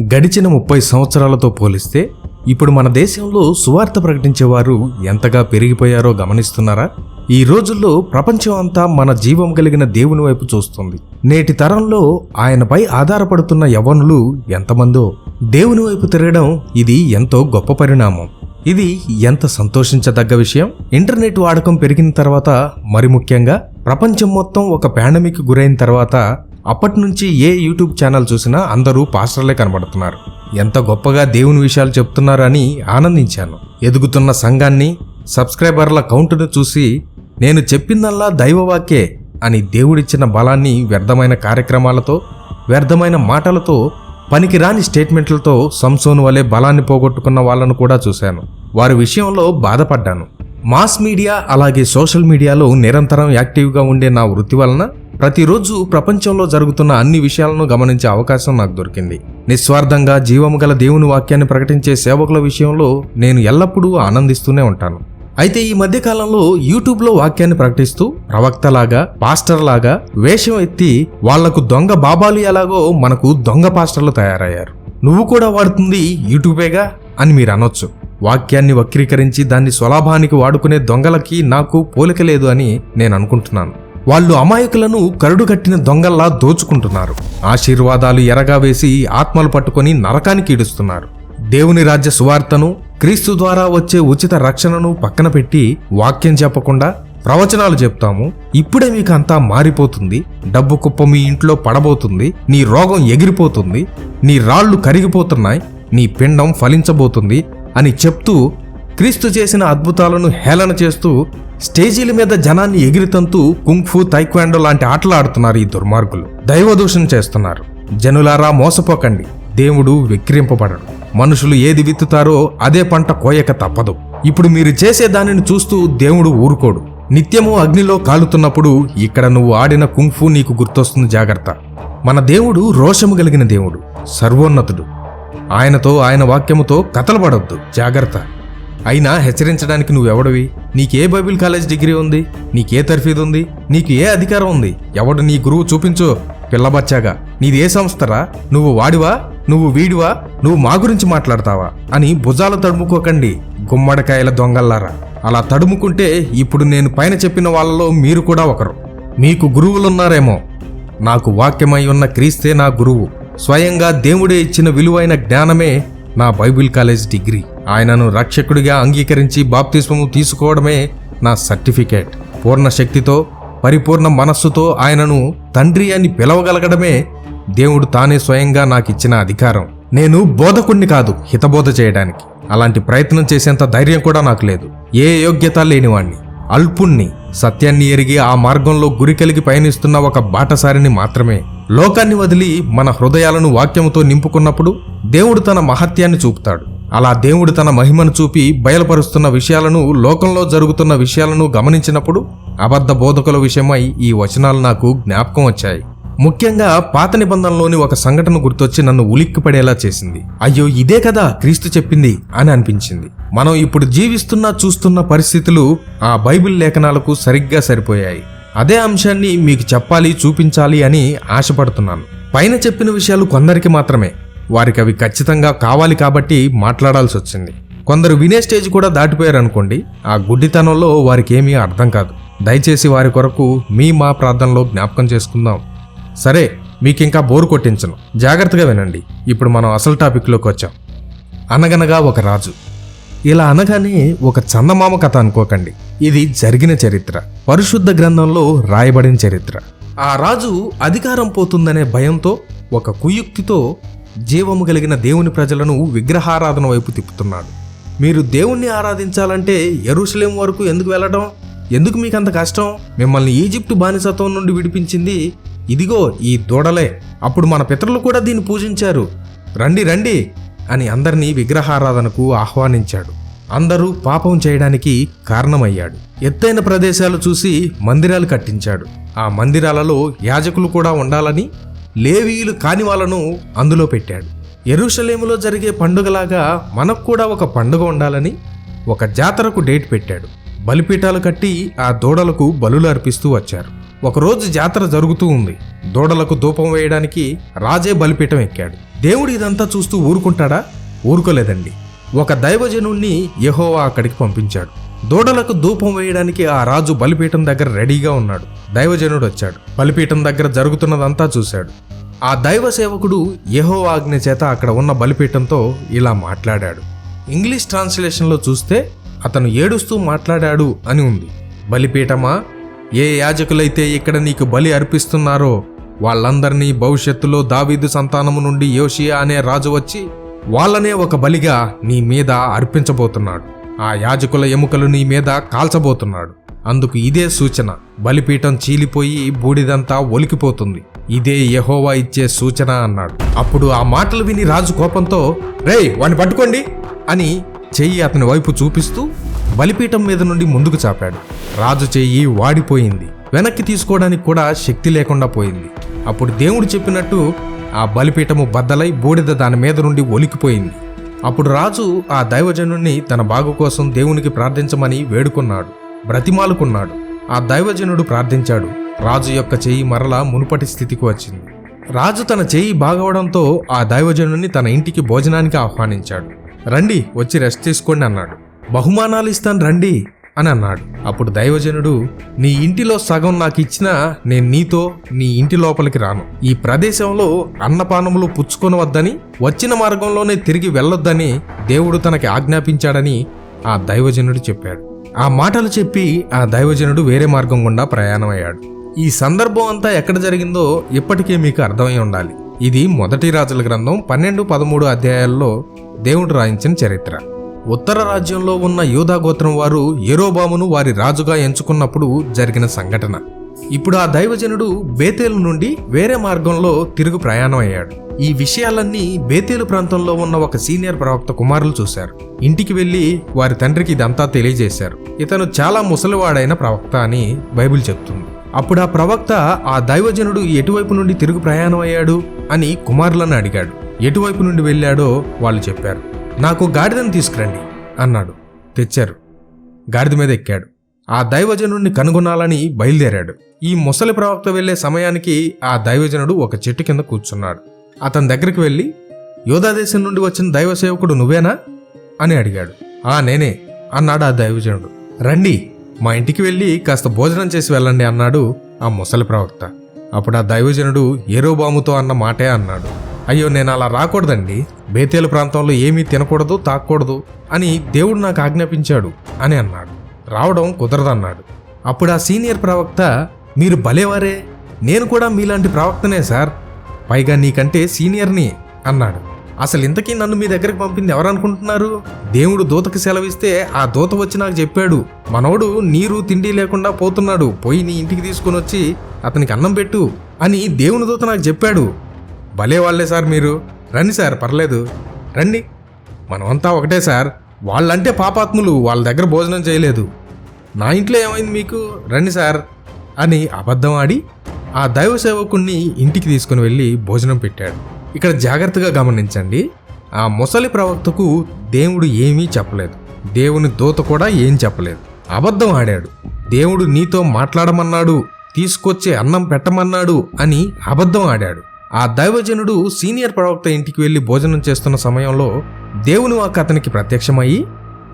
గడిచిన ముప్పై సంవత్సరాలతో పోలిస్తే ఇప్పుడు మన దేశంలో సువార్త ప్రకటించేవారు ఎంతగా పెరిగిపోయారో గమనిస్తున్నారా? ఈ రోజుల్లో ప్రపంచం అంతా మన జీవం కలిగిన దేవుని వైపు చూస్తుంది. నేటి తరంలో ఆయనపై ఆధారపడుతున్న యవనులు ఎంతమందో దేవుని వైపు తిరగడం ఇది ఎంతో గొప్ప పరిణామం. ఇది ఎంత సంతోషించదగ్గ విషయం? ఇంటర్నెట్ వాడకం పెరిగిన తర్వాత మరి ముఖ్యంగా ప్రపంచం మొత్తం ఒక పాండమిక్ గురైన తర్వాత అప్పటి నుంచి ఏ యూట్యూబ్ ఛానల్ చూసినా అందరూ పాస్టర్లే కనబడుతున్నారు. ఎంత గొప్పగా దేవుని విషయాలు చెప్తున్నారని ఆనందించాను. ఎదుగుతున్న సంఘాన్ని సబ్స్క్రైబర్ల కౌంటును చూసి నేను చెప్పిందల్లా దైవవాక్యే అని దేవుడిచ్చిన బలాన్ని వ్యర్థమైన కార్యక్రమాలతో వ్యర్థమైన మాటలతో పనికిరాని స్టేట్మెంట్లతో సంసోను వలె బలాన్ని పోగొట్టుకున్న వాళ్ళను కూడా చూశాను. వారి విషయంలో బాధపడ్డాను. మాస్ మీడియా అలాగే సోషల్ మీడియాలో నిరంతరం యాక్టివ్గా ఉండే నా వృత్తి వలన ప్రతిరోజు ప్రపంచంలో జరుగుతున్న అన్ని విషయాలను గమనించే అవకాశం నాకు దొరికింది. నిస్వార్థంగా జీవము గల దేవుని వాక్యాన్ని ప్రకటించే సేవకుల విషయంలో నేను ఎల్లప్పుడూ ఆనందిస్తూనే ఉంటాను. అయితే ఈ మధ్యకాలంలో యూట్యూబ్లో వాక్యాన్ని ప్రకటిస్తూ ప్రవక్తలాగా పాస్టర్ లాగా వేషం ఎత్తి వాళ్ళకు దొంగ బాబాలు ఎలాగో మనకు దొంగ పాస్టర్లు తయారయ్యారు. నువ్వు కూడా వాడుతుంది యూట్యూబేగా అని మీరు అనొచ్చు. వాక్యాన్ని వక్రీకరించి దాన్ని స్వలాభానికి వాడుకునే దొంగలకి నాకు పోలిక లేదు అని నేను అనుకుంటున్నాను. వాళ్ళు అమాయకులను కరుడు కట్టిన దొంగల్లా దోచుకుంటున్నారు. ఆశీర్వాదాలు ఎరగా వేసి ఆత్మలు పట్టుకొని నరకానికి ఈడుస్తున్నారు. దేవుని రాజ్య సువార్తను క్రీస్తు ద్వారా వచ్చే ఉచిత రక్షణను పక్కన పెట్టి వాక్యం చెప్పకుండా ప్రవచనాలు చెప్తాము. ఇప్పుడే మీకు అంతా మారిపోతుంది. డబ్బు కుప్ప మీ ఇంట్లో పడబోతుంది. నీ రోగం ఎగిరిపోతుంది. నీ రాళ్ళు కరిగిపోతున్నాయి. నీ పిండం ఫలించబోతుంది అని చెప్తూ క్రీస్తు చేసిన అద్భుతాలను హేళన చేస్తూ స్టేజీల మీద జనాన్ని ఎగిరితంతూ కుంగ్ఫు తైక్వాండో లాంటి ఆటలు ఆడుతున్నారు ఈ దుర్మార్గులు. దైవదూషణ చేస్తున్నారు. జనులారా మోసపోకండి. దేవుడు విక్రింపబడడు. మనుషులు ఏది విత్తుతారో అదే పంట కోయక తప్పదు. ఇప్పుడు మీరు చేసే దానిని చూస్తూ దేవుడు ఊరుకోడు. నిత్యము అగ్నిలో కాలుతున్నప్పుడు ఇక్కడ నువ్వు ఆడిన కుంగ్ఫు నీకు గుర్తొస్తుంది జాగ్రత్త. మన దేవుడు రోషము కలిగిన దేవుడు సర్వోన్నతుడు. ఆయనతో ఆయన వాక్యముతో కథలు పడొద్దు. జాగ్రత్త. అయినా హెచ్చరించడానికి నువ్వెవడవి? నీకే బైబిల్ కాలేజ్ డిగ్రీ ఉంది? నీకే తర్ఫీదు ఉంది? నీకు ఏ అధికారం ఉంది? ఎవడు నీ గురువు చూపించు పిల్లబచ్చాగా. నీదే సంస్థరా? నువ్వు వాడివా? నువ్వు వీడివా? నువ్వు మా గురించి మాట్లాడతావా? అని భుజాలు తడుముకోకండి గుమ్మడికాయల దొంగల్లారా. అలా తడుముకుంటే ఇప్పుడు నేను పైన చెప్పిన వాళ్ళలో మీరు కూడా ఒకరు. మీకు గురువులున్నారేమో. నాకు వాక్యమై ఉన్న క్రీస్తే నా గురువు. స్వయంగా దేవుడే ఇచ్చిన విలువైన జ్ఞానమే నా బైబిల్ కాలేజ్ డిగ్రీ. ఆయనను రక్షకుడిగా అంగీకరించి బాప్తిస్వము తీసుకోవడమే నా సర్టిఫికేట్. పూర్ణ శక్తితో పరిపూర్ణ మనస్సుతో ఆయనను తండ్రి అని పిలవగలగడమే దేవుడు తానే స్వయంగా నాకు ఇచ్చిన అధికారం. నేను బోధకుణ్ణి కాదు హితబోధ చేయడానికి. అలాంటి ప్రయత్నం చేసేంత ధైర్యం కూడా నాకు లేదు. ఏ యోగ్యత లేనివాణ్ణి. అల్పుణ్ణి. సత్యాన్ని ఎరిగి ఆ మార్గంలో గురి కలిగి పయనిస్తున్న ఒక బాటసారిని మాత్రమే. లోకాన్ని వదిలి మన హృదయాలను వాక్యముతో నింపుకున్నప్పుడు దేవుడు తన మహత్యాన్ని చూపుతాడు. అలా దేవుడు తన మహిమను చూపి బయలుపరుస్తున్న విషయాలను లోకంలో జరుగుతున్న విషయాలను గమనించినప్పుడు అబద్ధ బోధకుల విషయమై ఈ వచనాలు నాకు జ్ఞాపకం వచ్చాయి. ముఖ్యంగా పాత నిబంధనలోని ఒక సంఘటన గుర్తొచ్చి నన్ను ఉలిక్కిపడేలా చేసింది. అయ్యో ఇదే కదా క్రీస్తు చెప్పింది అని అనిపించింది. మనం ఇప్పుడు జీవిస్తున్న చూస్తున్న పరిస్థితులు ఆ బైబిల్ లేఖనాలకు సరిగ్గా సరిపోయాయి. అదే అంశాన్ని మీకు చెప్పాలి చూపించాలి అని ఆశపడుతున్నాను. పైన చెప్పిన విషయాలు కొందరికి మాత్రమే. వారికి అవి ఖచ్చితంగా కావాలి కాబట్టి మాట్లాడాల్సి వచ్చింది. కొందరు వినే స్టేజ్ కూడా దాటిపోయారు అనుకోండి ఆ గుడ్డితనంలో వారికి ఏమీ అర్థం కాదు. దయచేసి వారి కొరకు మీ మా ప్రార్థనలో జ్ఞాపకం చేసుకుందాం. సరే మీకు ఇంకా బోరు కొట్టించను. జాగ్రత్తగా వినండి. ఇప్పుడు మనం అసలు టాపిక్లోకి వచ్చాం. అనగనగా ఒక రాజు. ఇలా అనగానే ఒక చందమామ కథ అనుకోకండి. ఇది జరిగిన చరిత్ర. పరిశుద్ధ గ్రంథంలో రాయబడిన చరిత్ర. ఆ రాజు అధికారం పోతుందనే భయంతో ఒక కుయుక్తితో జీవము కలిగిన దేవుని ప్రజలను విగ్రహారాధన వైపు తిప్పుతున్నాడు. మీరు దేవుణ్ణి ఆరాధించాలంటే ఎరుసలేం వరకు ఎందుకు వెళ్ళడం? ఎందుకు మీకు అంత కష్టం? మిమ్మల్ని ఈజిప్టు బానిసత్వం నుండి విడిపించింది. ఇదిగో ఈ దూడలే. అప్పుడు మన పితరులు కూడా దీన్ని పూజించారు. రండి రండి అని అందరినీ విగ్రహారాధనకు ఆహ్వానించాడు. అందరూ పాపం చేయడానికి కారణమయ్యాడు. ఎత్తైన ప్రదేశాలు చూసి మందిరాలు కట్టించాడు. ఆ మందిరాలలో యాజకులు కూడా ఉండాలని లేవీయులు కాని వాళ్ళను అందులో పెట్టాడు. ఎరుషలేములో జరిగే పండుగలాగా మనకు కూడా ఒక పండుగ ఉండాలని ఒక జాతరకు డేట్ పెట్టాడు. బలిపీఠాలు కట్టి ఆ దూడలకు బలులు అర్పిస్తూ వచ్చారు. ఒకరోజు జాతర జరుగుతూ ఉంది. దూడలకు ధూపం వేయడానికి రాజే బలిపీఠం ఎక్కాడు. దేవుడు ఇదంతా చూస్తూ ఊరుకుంటాడా? ఊరుకోలేదండి. ఒక దైవజనుణ్ణి యెహోవా అక్కడికి పంపించాడు. దూడలకు ధూపం వేయడానికి ఆ రాజు బలిపీఠం దగ్గర రెడీగా ఉన్నాడు. దైవజనుడు వచ్చాడు. బలిపీఠం దగ్గర జరుగుతున్నదంతా చూశాడు. ఆ దైవ సేవకుడు యహోవాజ్ఞ ఆజ్ఞ చేత అక్కడ ఉన్న బలిపీఠంతో ఇలా మాట్లాడాడు. ఇంగ్లీష్ ట్రాన్స్లేషన్లో చూస్తే అతను ఏడుస్తూ మాట్లాడాడు అని ఉంది. బలిపీఠమా? ఏ యాజకులైతే ఇక్కడ నీకు బలి అర్పిస్తున్నారో వాళ్ళందరినీ భవిష్యత్తులో దావీదు సంతానము నుండి యోషియా అనే రాజు వచ్చి వాళ్ళనే ఒక బలిగా నీ మీద అర్పించబోతున్నాడు. ఆ యాజకుల ఎముకలు నీ మీద కాల్చబోతున్నాడు. అందుకు ఇదే సూచన. బలిపీఠం చీలిపోయి బూడిదంతా ఒలికిపోతుంది. ఇదే యహోవా ఇచ్చే సూచన అన్నాడు. అప్పుడు ఆ మాటలు విని రాజు కోపంతో రేయ్ వాణ్ణి పట్టుకోండి! అని చెయ్యి అతని వైపు చూపిస్తూ బలిపీఠం మీద నుండి ముందుకు చాపాడు. రాజు చెయ్యి వాడిపోయింది. వెనక్కి తీసుకోవడానికి కూడా శక్తి లేకుండా పోయింది. అప్పుడు దేవుడు చెప్పినట్టు ఆ బలిపీఠము బద్దలై బూడిద దాని మీద నుండి ఒలికిపోయింది. అప్పుడు రాజు ఆ దైవజనుణ్ణి తన బాగు కోసం దేవునికి ప్రార్థించమని వేడుకున్నాడు బ్రతిమాలుకున్నాడు. ఆ దైవజనుడు ప్రార్థించాడు రాజు యొక్క చెయ్యి మరలా మునుపటి స్థితికి వచ్చింది. రాజు తన చెయ్యి బాగవడంతో ఆ దైవజనుని తన ఇంటికి భోజనానికి ఆహ్వానించాడు. రండి వచ్చి రెస్ట్ తీసుకోండి అన్నాడు. బహుమానాలు ఇస్తాను రండి. అని అన్నాడు. అప్పుడు దైవజనుడు నీ ఇంటిలో సగం నాకు ఇచ్చినా నేను నీతో నీ ఇంటి లోపలికి రాను. ఈ ప్రదేశంలో అన్నపానములు పుచ్చుకొనవద్దని వచ్చిన మార్గంలోనే తిరిగి వెళ్ళొద్దని దేవుడు తనకి ఆజ్ఞాపించాడని ఆ దైవజనుడు చెప్పాడు. ఆ మాటలు చెప్పి ఆ దైవజనుడు వేరే మార్గం గుండా ప్రయాణమయ్యాడు. ఈ సందర్భం అంతా ఎక్కడ జరిగిందో ఇప్పటికే మీకు అర్థమై ఉండాలి. ఇది మొదటి రాజుల గ్రంథం పన్నెండు పదమూడు అధ్యాయాల్లో దేవుడు రాయించిన చరిత్ర. ఉత్తర రాజ్యంలో ఉన్న యూదా గోత్రం వారు ఎరోబామును వారి రాజుగా ఎంచుకున్నప్పుడు జరిగిన సంఘటన. ఇప్పుడు ఆ దైవజనుడు బేతేలు నుండి వేరే మార్గంలో తిరుగు ప్రయాణం అయ్యాడు ఈ విషయాలన్నీ బేతేలు ప్రాంతంలో ఉన్న ఒక సీనియర్ ప్రవక్త కుమారులు చూశారు. ఇంటికి వెళ్ళి వారి తండ్రికి ఇదంతా తెలియజేశారు. ఇతను చాలా ముసలివాడైన ప్రవక్త అని బైబిల్ చెప్తుంది. అప్పుడు ఆ ప్రవక్త ఆ దైవజనుడు ఎటువైపు నుండి తిరుగు ప్రయాణం అయ్యాడు అని కుమారులను అడిగాడు. ఎటువైపు నుండి వెళ్ళాడో? వాళ్ళు చెప్పారు. నాకు గాడిదను తీసుకురండి అన్నాడు. తెచ్చారు. గాడిద మీద ఎక్కాడు. ఆ దైవజనుడిని కనుగొనాలని బయలుదేరాడు. ఈ ముసలి ప్రవక్త వెళ్ళే సమయానికి ఆ దైవజనుడు ఒక చెట్టు కింద కూర్చున్నాడు. అతని దగ్గరికి వెళ్ళి యోధాదేశం నుండి వచ్చిన దైవ సేవకుడు నువ్వేనా? అని అడిగాడు. ఆ నేనే అన్నాడు ఆ దైవజనుడు. రండి మా ఇంటికి వెళ్ళి కాస్త భోజనం చేసి వెళ్ళండి అన్నాడు ఆ ముసలి ప్రవక్త. అప్పుడు ఆ దైవజనుడు ఏరోబాముతో అన్న మాటే అన్నాడు. అయ్యో నేను అలా రాకూడదండి. బేతేలు ప్రాంతంలో ఏమీ తినకూడదు తాకూడదు అని దేవుడు నాకు ఆజ్ఞాపించాడు అని అన్నాడు. రావడం కుదరదన్నాడు. అప్పుడు ఆ సీనియర్ ప్రవక్త మీరు భలేవారే నేను కూడా మీలాంటి ప్రవక్తనే సార్. పైగా నీకంటే సీనియర్ని అన్నాడు. అసలు ఇంతకీ నన్ను మీ దగ్గరికి పంపింది ఎవరనుకుంటున్నారు? దేవుడు దూతకి సెలవిస్తే ఆ దూత వచ్చి నాకు చెప్పాడు మనోడు నీరు తిండి లేకుండా పోతున్నాడు పోయి నీ ఇంటికి తీసుకొని వచ్చి అతనికి అన్నం పెట్టు అని దేవుని దూత నాకు చెప్పాడు. భలే వాళ్ళే సార్ మీరు. రండి సార్ పర్లేదు. రండి. మనమంతా ఒకటే సార్. వాళ్ళంటే పాపాత్ములు వాళ్ళ దగ్గర భోజనం చేయలేదు. నా ఇంట్లో ఏమైంది మీకు? రండి సార్ అని అబద్ధం ఆడి ఆ దైవ సేవకుణ్ణి ఇంటికి తీసుకుని వెళ్ళి భోజనం పెట్టాడు. ఇక్కడ జాగ్రత్తగా గమనించండి. ఆ ముసలి ప్రవక్తకు దేవుడు ఏమీ చెప్పలేదు. దేవుని దూత కూడా ఏం చెప్పలేదు. అబద్ధం ఆడాడు. దేవుడు నీతో మాట్లాడమన్నాడు తీసుకొచ్చే అన్నం పెట్టమన్నాడు అని అబద్ధం ఆడాడు. ఆ దైవజనుడు సీనియర్ ప్రవక్త ఇంటికి వెళ్ళి భోజనం చేస్తున్న సమయంలో దేవుని వాక్ అతనికి ప్రత్యక్షమయ్యి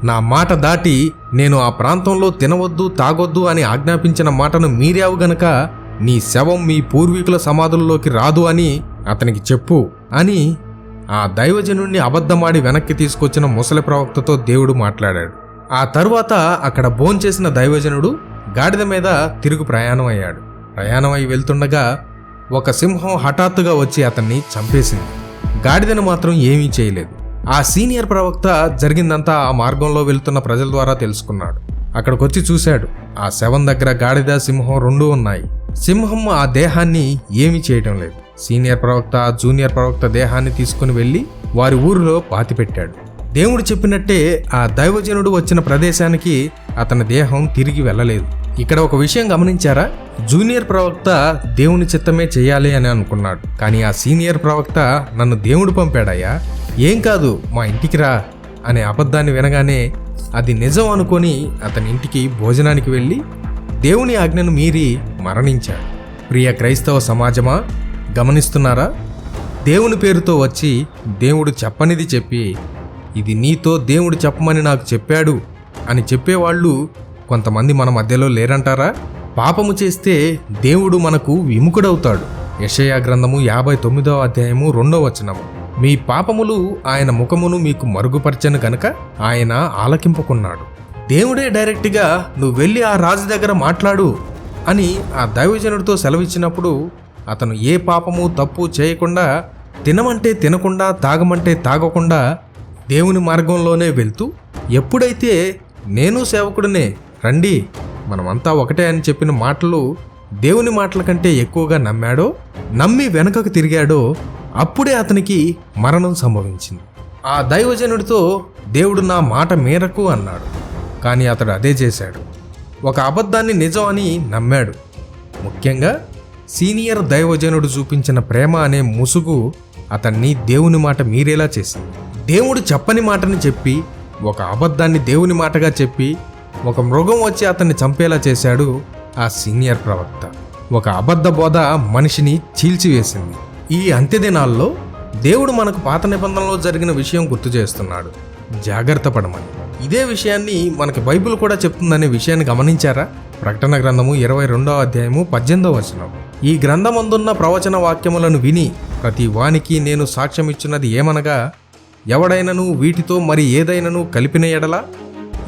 నా మాట దాటి నేను ఆ ప్రాంతంలో తినవద్దు తాగొద్దు అని ఆజ్ఞాపించిన మాటను మీరావు గనక నీ శవం మీ పూర్వీకుల సమాధుల్లోకి రాదు అని అతనికి చెప్పు అని ఆ దైవజనుణ్ణి అబద్ధమాడి వెనక్కి తీసుకొచ్చిన ముసలి ప్రవక్తతో దేవుడు మాట్లాడాడు. ఆ తరువాత అక్కడ భోంచేసిన దైవజనుడు గాడిద మీద తిరుగు ప్రయాణం అయ్యాడు ప్రయాణం అయి వెళ్తుండగా ఒక సింహం హఠాత్తుగా వచ్చి అతన్ని చంపేసింది. గాడిదను మాత్రం ఏమీ చేయలేదు. ఆ సీనియర్ ప్రవక్త జరిగిందంతా ఆ మార్గంలో వెళ్తున్న ప్రజల ద్వారా తెలుసుకున్నాడు. అక్కడికొచ్చి చూశాడు. ఆ శవం దగ్గర గాడిద సింహం రెండూ ఉన్నాయి. సింహం ఆ దేహాన్ని ఏమీ చేయడం లేదు. సీనియర్ ప్రవక్త జూనియర్ ప్రవక్త దేహాన్ని తీసుకుని వెళ్ళి వారి ఊరిలో పాతిపెట్టాడు. దేవుడు చెప్పినట్టే ఆ దైవజనుడు వచ్చిన ప్రదేశానికి అతని దేహం తిరిగి వెళ్ళలేదు. ఇక్కడ ఒక విషయం గమనించారా? జూనియర్ ప్రవక్త దేవుని చిత్తమే చేయాలి అని అనుకున్నాడు. కానీ ఆ సీనియర్ ప్రవక్త నన్ను దేవుడు పంపాడయ్యా. ఏం కాదు మా ఇంటికి రా అనే అబద్ధాన్ని వినగానే అది నిజం అనుకొని అతని ఇంటికి భోజనానికి వెళ్ళి దేవుని ఆజ్ఞను మీరి మరణించాడు. ప్రియ క్రైస్తవ సమాజమా గమనిస్తున్నారా? దేవుని పేరుతో వచ్చి దేవుడు చెప్పనిది చెప్పి ఇది నీతో దేవుడు చెప్పమని నాకు చెప్పాడు అని చెప్పేవాళ్ళు కొంతమంది మన మధ్యలో లేరంటారా? పాపము చేస్తే దేవుడు మనకు విముఖుడవుతాడు. యషయా గ్రంథము యాభై తొమ్మిదవ అధ్యాయము రెండో వచనము. మీ పాపములు ఆయన ముఖమును మీకు మరుగుపరచను గనక ఆయన ఆలకింపుకున్నాడు. దేవుడే డైరెక్ట్గా నువ్వు వెళ్ళి ఆ రాజు దగ్గర మాట్లాడు అని ఆ దైవజనుడితో సెలవిచ్చినప్పుడు అతను ఏ పాపము తప్పు చేయకుండా తినమంటే తినకుండా తాగమంటే తాగకుండా దేవుని మార్గంలోనే వెళ్తూ ఎప్పుడైతే నేను సేవకుడినే రండి మనమంతా ఒకటే అని చెప్పిన మాటలు దేవుని మాటల కంటే ఎక్కువగా నమ్మాడో నమ్మి వెనుకకు తిరిగాడో అప్పుడే అతనికి మరణం సంభవించింది. ఆ దైవజనుడితో దేవుడు నా మాట మేరకు అన్నాడు కానీ అతడు అదే చేశాడు. ఒక అబద్ధాన్ని నిజం అని నమ్మాడు. ముఖ్యంగా సీనియర్ దైవజనుడు చూపించిన ప్రేమ అనే ముసుగు అతన్ని దేవుని మాట మీరేలా చేసింది. దేవుడు చెప్పని మాటని చెప్పి ఒక అబద్ధాన్ని దేవుని మాటగా చెప్పి ఒక మృగం వచ్చి అతన్ని చంపేలా చేశాడు ఆ సీనియర్ ప్రవక్త. ఒక అబద్ధ బోధ మనిషిని చీల్చివేసింది. ఈ అంత్యదినాల్లో దేవుడు మనకు పాత నిబంధనలో జరిగిన విషయం గుర్తు చేస్తున్నాడు. జాగ్రత్త పడమని. ఇదే విషయాన్ని మనకి బైబిల్ కూడా చెప్తుందనే విషయాన్ని గమనించారా? ప్రకటన గ్రంథము ఇరవై రెండవ అధ్యాయము పద్దెనిమిదవ వచనం. ఈ గ్రంథమందున్న ప్రవచన వాక్యములను విని ప్రతి వానికి నేను సాక్ష్యమిచ్చున్నది ఏమనగా ఎవడైనను వీటితో మరి ఏదైనను కలిపిన ఎడల?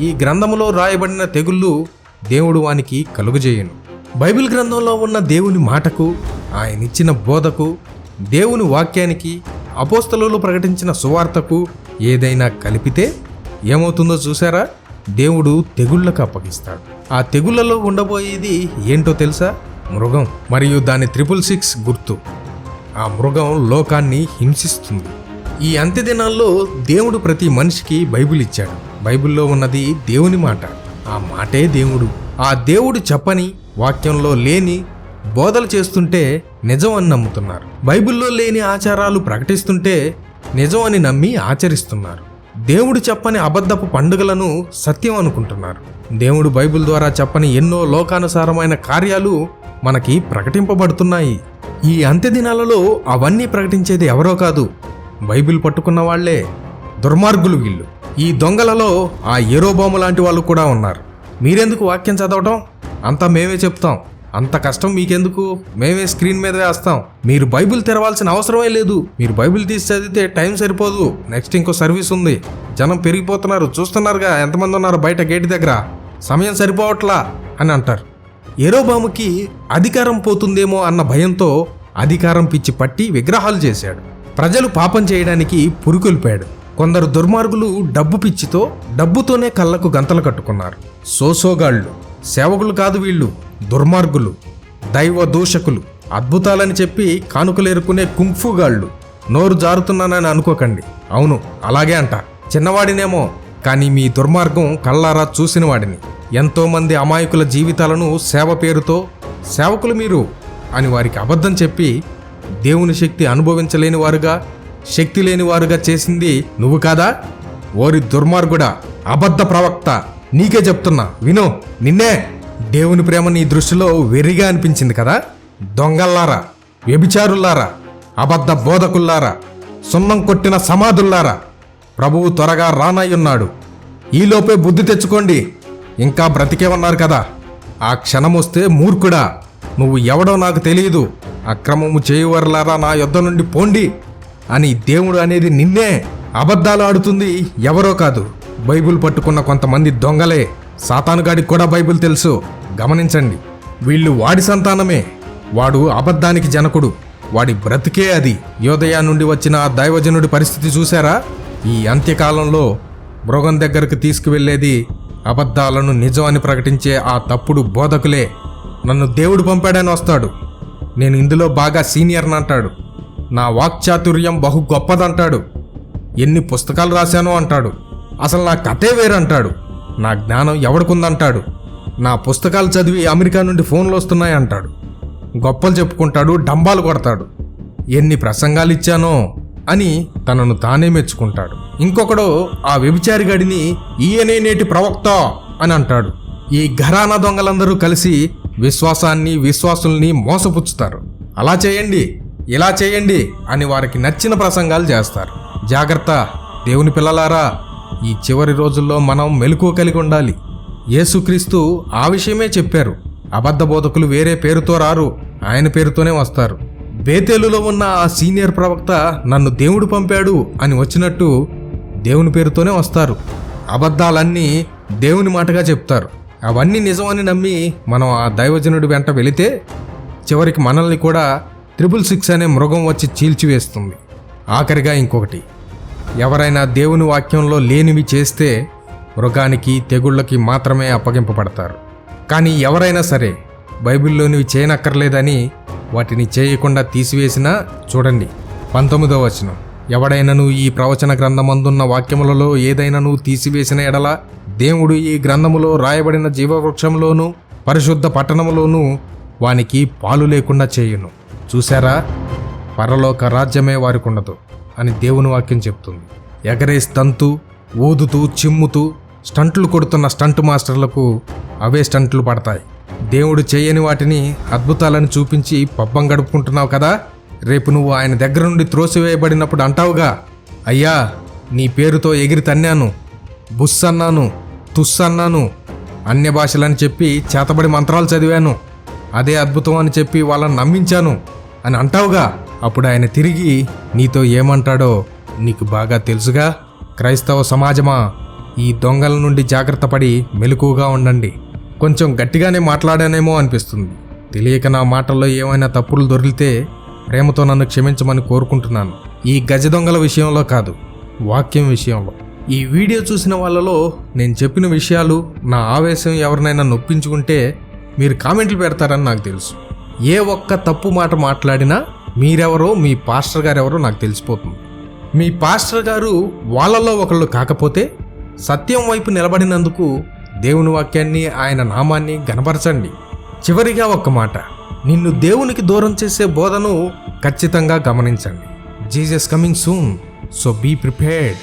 ఈ గ్రంథములో రాయబడిన తెగుళ్ళు దేవుడు వానికి కలుగజేయను. బైబిల్ గ్రంథంలో ఉన్న దేవుని మాటకు ఆయనిచ్చిన బోధకు దేవుని వాక్యానికి అపోస్తలు ప్రకటించిన సువార్తకు ఏదైనా కలిపితే ఏమవుతుందో చూసారా దేవుడు తెగుళ్ళకు అప్పగిస్తాడు. ఆ తెగుళ్ళలో ఉండబోయేది ఏంటో తెలుసా? మృగం మరియు దాని త్రిపుల్ సిక్స్ గుర్తు. ఆ మృగం లోకాన్ని హింసిస్తుంది. ఈ అంత్యదినాల్లో దేవుడు ప్రతి మనిషికి బైబిల్ ఇచ్చాడు. బైబిల్లో ఉన్నది దేవుని మాట. ఆ మాటే దేవుడు. ఆ దేవుడు చెప్పని వాక్యంలో లేని బోధలు చేస్తుంటే నిజం అని నమ్ముతున్నారు. బైబిల్లో లేని ఆచారాలు ప్రకటిస్తుంటే నిజం అని నమ్మి ఆచరిస్తున్నారు. దేవుడు చెప్పని అబద్ధపు పండుగలను సత్యం అనుకుంటున్నారు. దేవుడు బైబిల్ ద్వారా చెప్పని ఎన్నో లోకానుసారమైన కార్యాలు మనకి ప్రకటింపబడుతున్నాయి. ఈ అంత్యదినాలలో అవన్నీ ప్రకటించేది ఎవరో కాదు బైబిల్ పట్టుకున్న వాళ్ళే దుర్మార్గులు వీళ్ళు. ఈ దొంగలలో ఆ ఏరోబాము లాంటి వాళ్ళు కూడా ఉన్నారు. మీరెందుకు వాక్యం చదవటం? అంతా మేమే చెప్తాం. అంత కష్టం మీకెందుకు? మేమే స్క్రీన్ మీద వేస్తాం. మీరు బైబిల్ తెరవాల్సిన అవసరమే లేదు. మీరు బైబిల్ తీసి చదివితే టైం సరిపోదు. నెక్స్ట్ ఇంకో సర్వీస్ ఉంది. జనం పెరిగిపోతున్నారు. చూస్తున్నారుగా ఎంతమంది ఉన్నారు బయట గేట్ దగ్గర? సమయం సరిపోవట్లా? అని అంటారు. ఏరోబాముకి అధికారం పోతుందేమో అన్న భయంతో అధికారం పిచ్చి పట్టి విగ్రహాలు చేశాడు. ప్రజలు పాపం చేయడానికి పురుకొల్పాడు కొందరు దుర్మార్గులు డబ్బు పిచ్చితో డబ్బుతోనే కళ్ళకు గంతలు కట్టుకున్నారు. సోసోగాళ్ళు సేవకులు కాదు వీళ్ళు దుర్మార్గులు దైవ దూషకులు అద్భుతాలని చెప్పి కానుకలేరుకునే కుంఫుగాళ్ళు. నోరు జారుతున్నానని అనుకోకండి. అవును అలాగే అంట. చిన్నవాడినేమో కానీ మీ దుర్మార్గం కళ్ళారా చూసిన వాడిని ఎంతోమంది అమాయకుల జీవితాలను సేవ పేరుతో సేవకులు మీరు అని వారికి అబద్ధం చెప్పి దేవుని శక్తి అనుభవించలేని వారుగా శక్తి లేని వారుగా చేసింది నువ్వు కాదా? ఓరి దుర్మార్గుడా అబద్ధ ప్రవక్త. నీకే చెప్తున్నా విను. నిన్నే దేవుని ప్రేమ నీ దృష్టిలో వెర్రిగా అనిపించింది కదా? దొంగల్లారా వ్యభిచారుల్లారా అబద్ధ బోధకుల్లారా సున్నం కొట్టిన సమాధుల్లారా? ప్రభువు త్వరగా రానయ్యున్నాడు. ఈలోపే బుద్ధి తెచ్చుకోండి. ఇంకా బ్రతికే ఉన్నారు కదా. ఆ క్షణమొస్తే మూర్ఖుడా నువ్వు ఎవడో నాకు తెలియదు. అక్రమము చేయువర్లారా నా యొద్ద నుండి పోండి. అని దేవుడు అనేది నిన్నే అబద్ధాలు ఆడుతుంది. ఎవరో కాదు. బైబిల్ పట్టుకున్న కొంతమంది దొంగలే. సాతానుగాడికి కూడా బైబిల్ తెలుసు. గమనించండి. వీళ్ళు వాడి సంతానమే. వాడు అబద్ధానికి జనకుడు. వాడి బ్రతికే అది. యోదయా నుండి వచ్చిన ఆ దైవజనుడి పరిస్థితి చూశారా? ఈ అంత్యకాలంలో మృగం దగ్గరకు తీసుకువెళ్ళేది అబద్ధాలను నిజం అని ప్రకటించే ఆ తప్పుడు బోధకులే. నన్ను దేవుడు పంపాడని వస్తాడు. నేను ఇందులో బాగా సీనియర్ని అంటాడు. నా వాక్చాతుర్యం బహు గొప్పదంటాడు. ఎన్ని పుస్తకాలు రాశానో అంటాడు. అసలు నా కథే వేరంటాడు. నా జ్ఞానం ఎవడికుందంటాడు. నా పుస్తకాలు చదివి అమెరికా నుండి ఫోన్లు వస్తున్నాయి అంటాడు గొప్పలు చెప్పుకుంటాడు డంబాలు కొడతాడు. ఎన్ని ప్రసంగాలు ఇచ్చానో అని తనను తానే మెచ్చుకుంటాడు. ఇంకొకడు ఆ వ్యభిచారి గడిని ఈయనే నేటి ప్రవక్త అని అంటాడు. ఈ ఘరానా దొంగలందరూ కలిసి విశ్వాసాన్ని విశ్వాసుల్ని మోసపుచ్చుతారు. అలా చేయండి. ఇలా చేయండి అని వారికి నచ్చిన ప్రసంగాలు చేస్తారు. జాగ్రత్త దేవుని పిల్లలారా ఈ చివరి రోజుల్లో మనం మెలకువ కలిగి ఉండాలి. యేసుక్రీస్తు ఆ విషయమే చెప్పారు. అబద్ధ బోధకులు వేరే పేరుతో రారు ఆయన పేరుతోనే వస్తారు. బేతేలులో ఉన్న ఆ సీనియర్ ప్రవక్త నన్ను దేవుడు పంపాడు అని వచ్చినట్టు దేవుని పేరుతోనే వస్తారు. అబద్ధాలన్నీ దేవుని మాటగా చెప్తారు. అవన్నీ నిజమని నమ్మి మనం ఆ దైవజనుడి వెంట వెళితే చివరికి మనల్ని కూడా ట్రిపుల్ సిక్స్ అనే మృగం వచ్చి చీల్చివేస్తుంది. ఆఖరిగా ఇంకొకటి. ఎవరైనా దేవుని వాక్యంలో లేనివి చేస్తే మృగానికి తెగుళ్ళకి మాత్రమే అప్పగింపబడతారు. కానీ ఎవరైనా సరే బైబిల్లోనివి చేయనక్కర్లేదని వాటిని చేయకుండా తీసివేసినా చూడండి. పంతొమ్మిదో వచనం. ఎవడైనను ఈ ప్రవచన గ్రంథమందున్న వాక్యములలో ఏదైనను తీసివేసిన ఎడల దేవుడు ఈ గ్రంథములో రాయబడిన జీవవృక్షంలోనూ పరిశుద్ధ పట్టణములోనూ వానికి పాలు లేకుండా చేయును. చూశారా? పరలోక రాజ్యమే వారికుండదు అని దేవుని వాక్యం చెప్తుంది. ఎగరే స్తంతు ఊదుతూ చిమ్ముతూ స్టంట్లు కొడుతున్న స్టంట్ మాస్టర్లకు అవే స్టంట్లు పడతాయి. దేవుడు చేయని వాటిని అద్భుతాలను చూపించి పబ్బం గడుపుకుంటున్నావు కదా? రేపు నువ్వు ఆయన దగ్గర నుండి త్రోసివేయబడినప్పుడు అంటావుగా అయ్యా నీ పేరుతో ఎగిరి తన్నాను బుస్ అన్నాను తుస్ అన్నాను అన్య భాషలని చెప్పి చేతబడి మంత్రాలు చదివాను అదే అద్భుతం అని చెప్పి వాళ్ళని నమ్మించాను. అని అంటావుగా. అప్పుడు ఆయన తిరిగి నీతో ఏమంటాడో నీకు బాగా తెలుసుగా. క్రైస్తవ సమాజమా ఈ దొంగల నుండి జాగ్రత్త పడి మెలకుగా ఉండండి. కొంచెం గట్టిగానే మాట్లాడానేమో అనిపిస్తుంది. తెలియక నా మాటల్లో ఏమైనా తప్పులు దొరికితే ప్రేమతో నన్ను క్షమించమని కోరుకుంటున్నాను. ఈ గజ దొంగల విషయంలో కాదు వాక్యం విషయంలో. ఈ వీడియో చూసిన వాళ్ళలో నేను చెప్పిన విషయాలు నా ఆవేశం ఎవరినైనా నొప్పించుకుంటే మీరు కామెంట్లు పెడతారని నాకు తెలుసు. ఏ ఒక్క తప్పు మాట మాట్లాడినా మీరెవరో మీ పాస్టర్ గారు ఎవరో నాకు తెలిసిపోతుంది. మీ పాస్టర్ గారు వాళ్ళలో ఒకళ్ళు కాకపోతే సత్యం వైపు నిలబడినందుకు దేవుని వాక్యాన్ని ఆయన నామాన్ని గనపరచండి. చివరిగా ఒక్క మాట నిన్ను దేవునికి దూరం చేసే బోధను ఖచ్చితంగా గమనించండి. Jesus coming soon so be prepared.